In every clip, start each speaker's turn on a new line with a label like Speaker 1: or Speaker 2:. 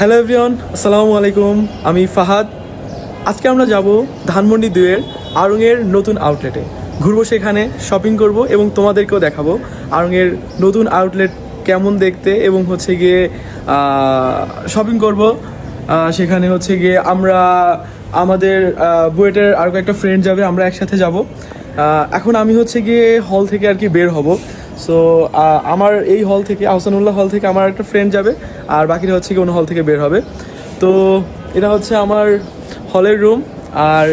Speaker 1: Hello everyone, আসসালামু আলাইকুম, আমি ফাহাদ। আজকে আমরা যাব ধানমন্ডি দুয়ের আড়ংয়ের নতুন আউটলেটে ঘুরবো সেখানে শপিং করব এবং তোমাদেরকেও দেখাবো আড়ংয়ের নতুন আউটলেট কেমন দেখতে এবং হচ্ছে গিয়ে শপিং করব। সেখানে হচ্ছে গিয়ে আমরা, আমাদের বুয়েটের আরও একটা ফ্রেন্ড যাবে, আমরা একসাথে যাব। এখন আমি হচ্ছে গিয়ে হল থেকে আর কি বের হব। সো আমার এই হল থেকে, আহসানুল্লাহ হল থেকে আমার একটা ফ্রেন্ড যাবে, আর বাকিটা হচ্ছে কি অন্য হল থেকে বের হবে। তো এটা হচ্ছে আমার হলের রুম আর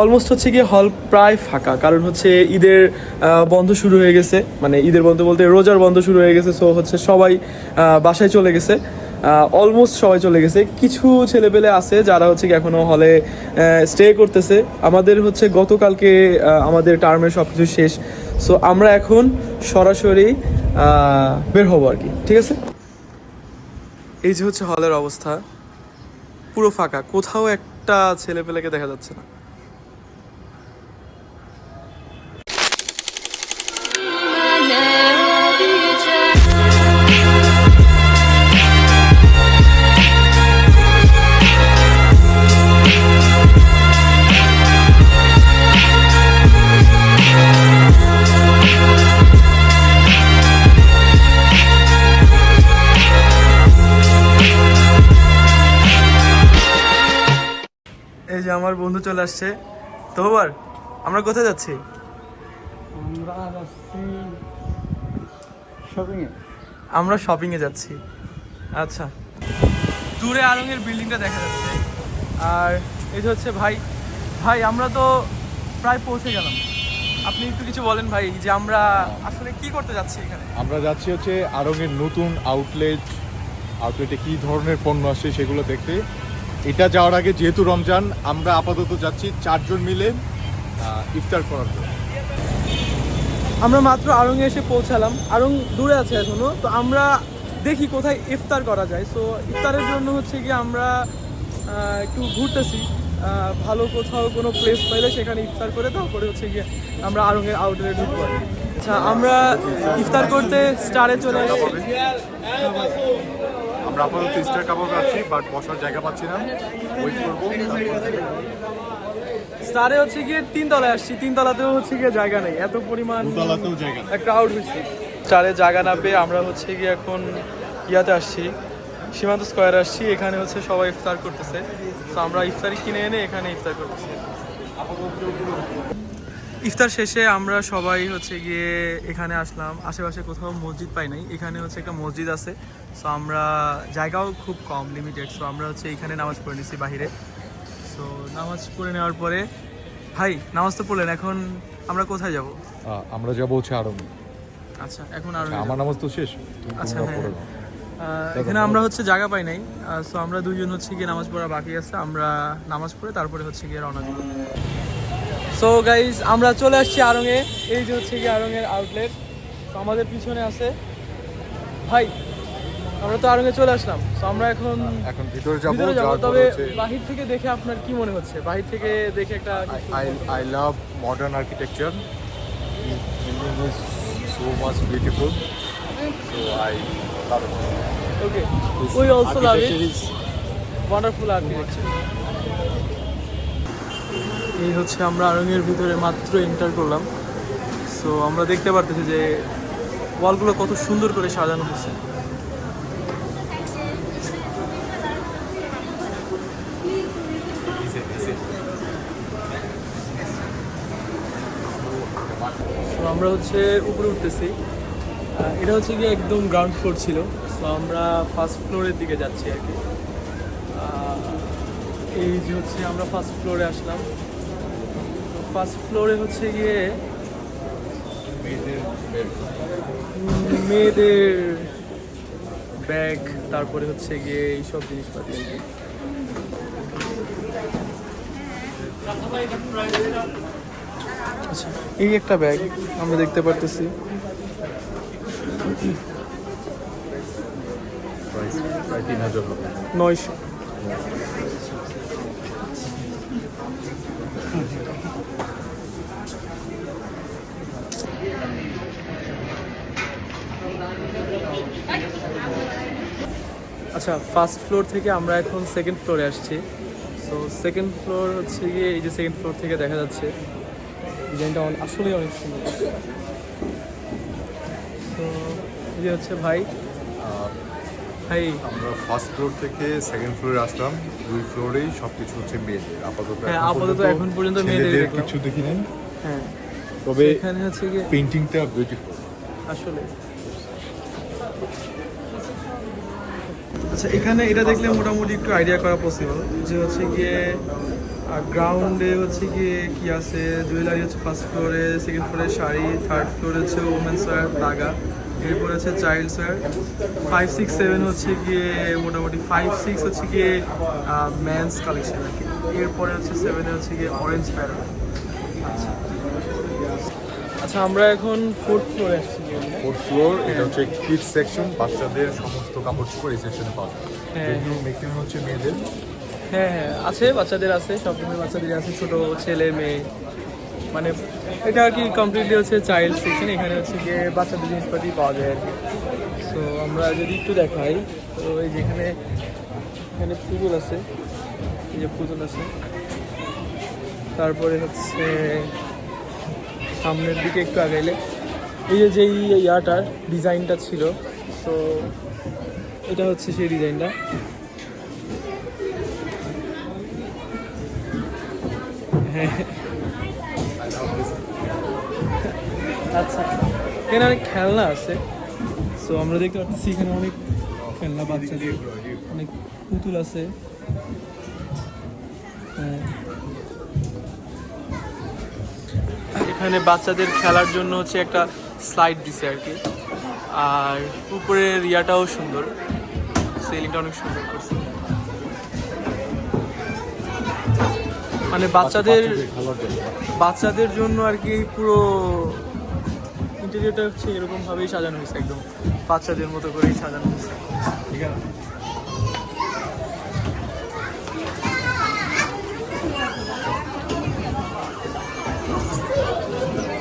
Speaker 1: অলমোস্ট হচ্ছে গিয়ে হল প্রায় ফাঁকা, কারণ হচ্ছে ঈদের বন্ধ শুরু হয়ে গেছে। মানে ঈদের বন্ধ বলতে রোজার বন্ধ শুরু হয়ে গেছে সো হচ্ছে সবাই বাসায় চলে গেছে। অলমোস্ট সবাই চলে গেছে। কিছু ছেলেপেলে আছে যারা হচ্ছে কি এখনও হলে স্টে করতেছে। আমাদের হচ্ছে গতকালকে আমাদের টার্মের সব কিছু শেষ। সো আমরা এখন সরাসরি বের হব আর কি, ঠিক আছে? এই যে হচ্ছে হলের অবস্থা, পুরো ফাঁকা, কোথাও একটা ছেলেপেলেকে দেখা যাচ্ছে না। চলে আসছে। তো আবার আমরা কোথায় যাচ্ছি?
Speaker 2: আমরা যাচ্ছি শপিংয়ে
Speaker 1: আমরা শপিং এ যাচ্ছি। আচ্ছা। দূরে আরঙের বিল্ডিংটা দেখা যাচ্ছে। আর এই হচ্ছে ভাই ভাই আমরা তো প্রায় পৌঁছে গেলাম। আপনি একটু কিছু বলেন ভাই যে আমরা আসলে কি করতে যাচ্ছি এখানে?
Speaker 3: আমরা যাচ্ছি হচ্ছে আরঙের নতুন আউটলেট আউটলেটে কি ধরনের পণ্য আসছে সেগুলো দেখতে। এটা যাওয়ার আগে যেহেতু রমজান, আমরা আপাতত যাচ্ছি চারজন মিলে ইফতার করার জন্য।
Speaker 1: আমরা মাত্র আড়ংয়ে এসে পৌঁছালাম। আড়ং দূরে আছে এখনও, তো আমরা দেখি কোথায় ইফতার করা যায়। সো ইফতারের জন্য হচ্ছে কি আমরা একটু ঘুরতেছি। ভালো কোথাও কোনো প্লেস পাইলে সেখানে ইফতার করে তারপরে হচ্ছে গিয়ে আমরা আড়ংয়ের আউটলেটে ঢুকবো। আচ্ছা আমরা ইফতার করতে স্টারে চলে আসছি
Speaker 3: আমরা আপাতত ইস্টার কাবাব আছি বাট বসার জায়গা পাচ্ছি না। ওয়েট করব
Speaker 1: স্টারে হচ্ছে গিয়ে তিন তলায় আসছি তিন তলাতেও হচ্ছে গিয়ে জায়গা নেই এত পরিমাণ
Speaker 3: দুতলাতেও জায়গা নেই।
Speaker 1: ক্রাউড হয়েছে স্টারে জায়গা না পেয়ে আমরা হচ্ছে গিয়ে এখন ইয়াতে আসছি সীমান্ত স্কোয়ারে আসছি এখানে হচ্ছে সবাই ইফতার করতেছে। তো আমরা ইফতারি কিনে এনে এখানে ইফতার করতেছি। ইফতার শেষে আমরা সবাই হচ্ছে গিয়ে এখানে আসলাম। আশেপাশে কোথাও মসজিদ পাই নাই। এখানে হচ্ছে একটা মসজিদ আছে। সো আমরা জায়গাও খুব কম লিমিটেড সো আমরা হচ্ছে এখানে নামাজ পড়ে নিছি বাহিরে। সো নামাজ পড়ে নেওয়ার পরে ভাই নামাজ তো পড়লেন এখন আমরা কোথায় যাব?
Speaker 3: আমরা যাব হচ্ছে আরং
Speaker 1: আচ্ছা এখন আর
Speaker 3: আমার নামাজ তো শেষ
Speaker 1: আচ্ছা, হ্যাঁ। আহ, এখানে আমরা হচ্ছে জায়গা পাই নাই। সো আমরা দুইজন হচ্ছে গিয়ে নামাজ পড়া বাকি আছে। আমরা নামাজ পড়ে তারপরে হচ্ছে গিয়ে রওনা দিব। সো গাইজ আমরা চলে আসছি আরঙে। এই যে হচ্ছে গিয়ে আরঙের আউটলেট আমাদের পিছনে আছে। ভাই আমরা তো আরঙে চলে আসলাম। তো আমরা এখন
Speaker 3: এখন ভিতরে যাব
Speaker 1: তবে বাহির থেকে দেখে আপনার কি মনে হচ্ছে? বাহির থেকে দেখে একটা
Speaker 3: I architecture. Building is so much beautiful. So I love it.
Speaker 1: Okay we also love it wonderful architecture এই হচ্ছে আমরা আরঙের ভিতরে মাত্র এন্টার করলাম। সো আমরা দেখতে পারতেছি যে ওয়ালগুলো কত সুন্দর করে সাজানো হয়েছে। আমরা হচ্ছে উপরে উঠতেছি। এটা হচ্ছে কি একদম গ্রাউন্ড ফ্লোর ছিল। তো আমরা ফার্স্ট ফ্লোরের দিকে যাচ্ছি আর কি। এই যে হচ্ছে আমরা ফার্স্ট ফ্লোরে আসলাম। ফার্স্ট ফ্লোরে হচ্ছে গিয়ে মেয়েদের ব্যাগ তারপরে হচ্ছে গিয়ে এইসব জিনিসপাতি। আচ্ছা এই একটা ব্যাগ আমরা দেখতে পারতেছি। নয়শো। আচ্ছা ফার্স্ট ফ্লোর থেকে আমরা এখন সেকেন্ড ফ্লোরে আসছি। সো সেকেন্ড ফ্লোর হচ্ছে গিয়ে এই যে সেকেন্ড ফ্লোর থেকে দেখা যাচ্ছে ডিজাইনটা আসলেই অনেক সুন্দর। তো এই হচ্ছে ভাই। ভাই।
Speaker 3: আমরা ফার্স্ট ফ্লোর থেকে সেকেন্ড ফ্লোরে আসলাম। দুই ফ্লোরেই সব কিছু হচ্ছে মেয়েদের। আপাতত
Speaker 1: হ্যাঁ, আপাতত এখন পর্যন্ত মেয়েদের
Speaker 3: কিছু দেখি নেন
Speaker 1: হ্যাঁ।
Speaker 3: তবে
Speaker 1: এখানে হচ্ছে গিয়ে
Speaker 3: পেইন্টিংটা বিউটিফুল
Speaker 1: আসলে। আচ্ছা এখানে এটা দেখলে মোটামুটি একটু আইডিয়া করা পসিবল যে হচ্ছে গিয়ে গ্রাউন্ডে হচ্ছে গিয়ে কি আছে? জুয়েলারি হচ্ছে ফার্স্ট ফ্লোরে সেকেন্ড ফ্লোরে শাড়ি থার্ড ফ্লোরে হচ্ছে ওমেন্স ওয়্যার তাগা এরপর হচ্ছে childs wear five six seven হচ্ছে গিয়ে মোটামুটি ফাইভ সিক্স হচ্ছে গিয়ে ম্যানস কালেকশন এরপরে হচ্ছে সেভেনে হচ্ছে গিয়ে অরেঞ্জ প্যারো আচ্ছা আমরা এখন ফোর্থ ফ্লোরে আসছি
Speaker 3: ফোর্থ ফ্লোর এটা হচ্ছে কিডস সেকশন বাচ্চাদের সমস্ত কাপড় চোপড় এই সেকশনে পাওয়া যায়। ম্যাক্সিমাম হচ্ছে মেয়েদের।
Speaker 1: হ্যাঁ হ্যাঁ আছে বাচ্চাদের আছে সব রকমের বাচ্চাদের আছে ছোট ছেলে মেয়ে। মানে এটা আর কি কমপ্লিটলি হচ্ছে চাইল্ড সেকশন এখানে হচ্ছে গিয়ে বাচ্চাদের জিনিসপাতি পাওয়া যায় আর কি। সো আমরা যদি একটু দেখাই তো এই যেখানে এখানে পুতুল আছে এই যে পুতুল আছে। তারপরে হচ্ছে সামনের দিকে একটু আগাইলে। এই যে যেই ইয়াটার ডিজাইনটা ছিল সো এটা হচ্ছে সেই ডিজাইনটা। আচ্ছা এখানে অনেক খেলনা আছে। সো আমরা দেখতে পাচ্ছি এখানে অনেক খেলনা বাচ্চাদের, অনেক পুতুল আছে। এখানে বাচ্চাদের খেলার জন্য হচ্ছে একটা স্লাইড দিছে আর কি। আর উপরের ইয়াটাও সুন্দর। সেলিংটা অনেক সুন্দর করছে। মানে বাচ্চাদের বাচ্চাদের জন্য। আর কি পুরো ইন্টেরিয়রটা হচ্ছে এরকম ভাবেই সাজানো হয়েছে একদম। বাচ্চাদের মতো করেই সাজানো হয়েছে। ঠিক আছে।
Speaker 3: Thank you.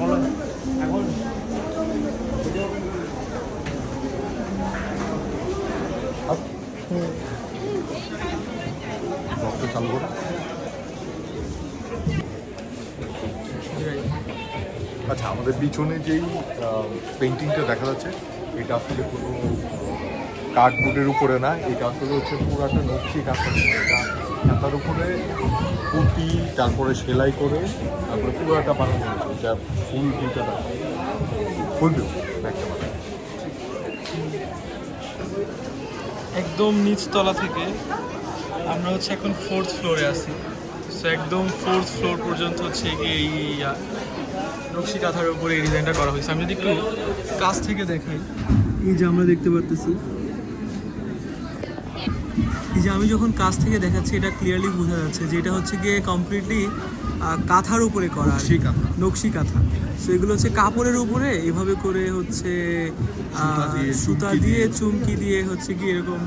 Speaker 3: করো। আচ্ছা আমাদের পিছনে যেই পেন্টিংটা দেখা যাচ্ছে, এটা আসলে কোনো কার্ডবোর্ডের উপরে না, এটা আসলে হচ্ছে পুরাটা নকশি কাঁথা এটা কাঁথার উপরে পুঁতি, তারপরে সেলাই করে, তারপরে পুরো একটা বানানো হয়েছে এটা ফুল দেখা ফুল একটা
Speaker 1: একদম নিচতলা থেকে আমরা হচ্ছে এখন ফোর্থ ফ্লোরে আছি। সো একদম ফোর্থ ফ্লোর পর্যন্ত হচ্ছে এই নকশি কাঁথার উপরে এই ডিজাইনটা করা হয়েছে। আমি যদি একটু কাছ থেকে দেখাই, এই যে আমরা দেখতে পারতেছি এই যে আমি যখন কাছ থেকে দেখাচ্ছি এটা ক্লিয়ারলি বোঝা যাচ্ছে যে এটা হচ্ছে গিয়ে কমপ্লিটলি কাঁথার উপরে করা।
Speaker 3: নকশি কাঁথা।
Speaker 1: নকশি কাঁথা। সো এগুলো হচ্ছে কাপড়ের উপরে এভাবে করে হচ্ছে
Speaker 3: সুতা দিয়ে, চুমকি
Speaker 1: দিয়ে। হচ্ছে কি এরকম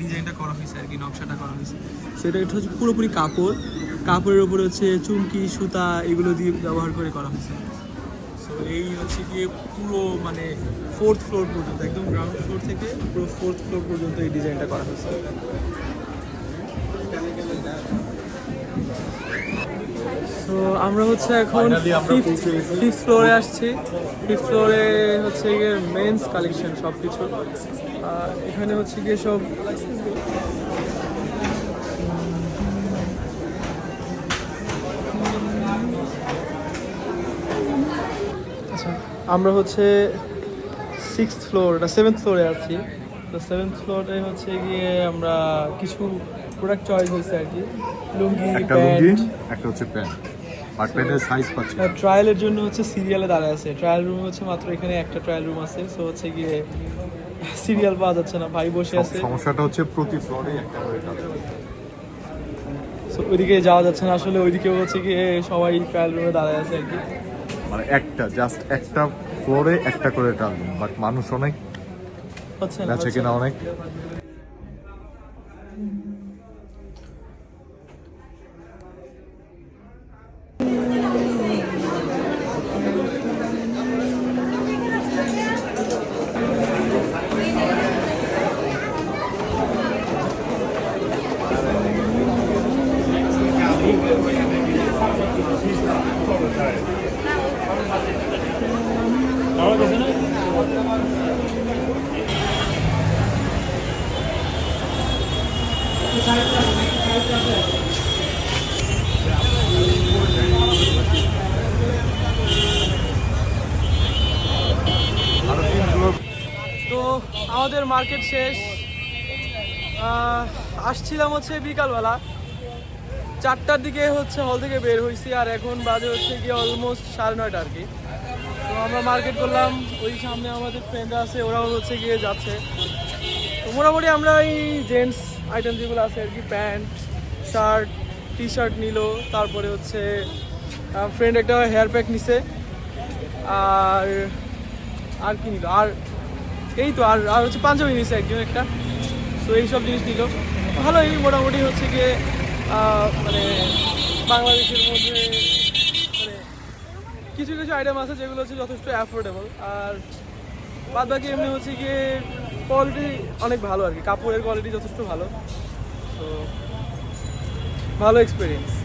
Speaker 1: ডিজাইনটা করা হয়েছে আর কি নকশাটা করা হয়েছে। সেটা এটা হচ্ছে পুরোপুরি কাপড়। কাপড়ের উপরে হচ্ছে চুমকি সুতা এগুলো দিয়ে ব্যবহার করে করা হয়েছে। এই হচ্ছে গিয়ে পুরো মানে ফোর্থ ফ্লোর পর্যন্ত একদম গ্রাউন্ড ফ্লোর থেকে পুরো ফোর্থ ফ্লোর পর্যন্ত এই ডিজাইনটা করা হয়েছে। তো আমরা হচ্ছে এখন। ফিফথ ফ্লোরে আসছি। ফিফথ ফ্লোরে হচ্ছে গিয়ে মেন্স কালেকশন সব কিছু আর এখানে হচ্ছে গিয়ে সব আমরা হচ্ছে সিক্স ফ্লোর না সেভেন্থ ফ্লোরে আছি। তো সেভেন্থ ফ্লোরে হচ্ছে গিয়ে আমরা কিছু প্রোডাক্ট চয়েস হয়েছে আর কি। লুঙ্গি
Speaker 3: একটা লুঙ্গি একটা হচ্ছে প্যান্ট। আর প্যান্টের সাইজ পাচ্ছি।
Speaker 1: ট্রায়ালের জন্য হচ্ছে সিরিয়ালে দাঁড়ায় আছে। ট্রায়াল রুম হচ্ছে মাত্র এখানে একটা ট্রায়াল রুম আছে। সো হচ্ছে গিয়ে সিরিয়াল পাওয়া যাচ্ছে না ভাই বসে আছে।
Speaker 3: সমস্যাটা হচ্ছে প্রতি ফ্লোরে একটা করে
Speaker 1: সো ওইদিকে যাওয়া যাচ্ছে না আসলে ওইদিকেও হচ্ছে গিয়ে সবাই ট্রায়াল রুমে দাঁড়ায় আছে আর কি।
Speaker 3: মানে একটা জাস্ট একটা ফ্লোরে একটা করে টান বাট মানুষ অনেক
Speaker 1: আছে
Speaker 3: কিনা অনেক।
Speaker 1: তো আমাদের মার্কেট শেষ। আসছিলাম হচ্ছে বিকালবেলা। চারটার দিকে হচ্ছে হল থেকে বের হয়েছি আর এখন বাজে হচ্ছে গিয়ে অলমোস্ট সাড়ে নয়টা আর কি। তো আমরা মার্কেট করলাম, ওই সামনে আমাদের ফ্রেন্ডরা আছে, ওরাও হচ্ছে গিয়ে যাচ্ছে। তো মোটামুটি আমরা এই জেন্টস আইটেম যেগুলো আছে আর কি, প্যান্ট শার্ট টি শার্ট নিল, তারপরে হচ্ছে ফ্রেন্ড একটা হেয়ার প্যাক নিছে। আর আর কি নিল? আর এই তো, আর আর হচ্ছে পাঞ্জাবি নিছে একজন একটা। তো এইসব জিনিস নিল। ভালোই, মোটামুটি হচ্ছে গিয়ে মানে বাংলাদেশের মধ্যে মানে কিছু কিছু আইটেম আছে যেগুলো হচ্ছে যথেষ্ট অ্যাফোর্ডেবল আর বাদ বাকি এমনি হচ্ছে গিয়ে কোয়ালিটি অনেক ভালো আর কি। কাপড়ের কোয়ালিটি যথেষ্ট ভালো। তো ভালো এক্সপিরিয়েন্স